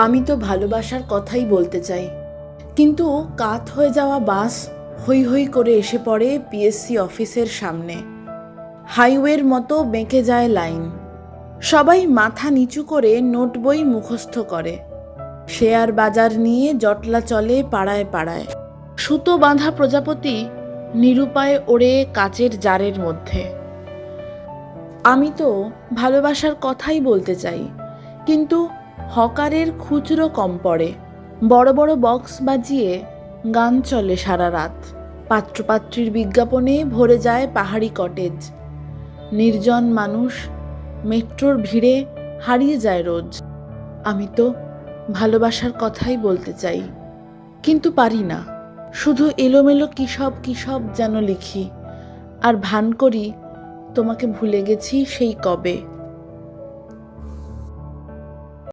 আমি তো ভালোবাসার কথাই বলতে চাই। কিন্তু কাত হয়ে যাওয়া বাস হৈ হৈ করে এসে পড়ে পিএসসি অফিসের সামনে। হাইওয়ের মতো বেঁকে যায় লাইন। সবাই মাথা নিচু করে নোট বই মুখস্থ করে। শেয়ার বাজার নিয়ে জটলা চলে পাড়ায় পাড়ায়। সুতো বাঁধা প্রজাপতি নিরুপায় ওড়ে কাচের জারের মধ্যে। আমি তো ভালোবাসার কথাই বলতে চাই। কিন্তু হকারের খুচরো কম পড়ে। বড় বড় বক্স বাজিয়ে গান চলে সারা রাত। পাত্রপাত্রীর বিজ্ঞাপনে ভরে যায় পাহাড়ি কটেজ। নির্জন মানুষ মেট্রোর ভিড়ে হারিয়ে যায় রোজ। আমি তো ভালোবাসার কথাই বলতে চাই। কিন্তু পারি না। শুধু এলোমেলো কী সব সব যেন লিখি। আর ভান করি, তোমাকে ভুলে গেছি সেই কবে।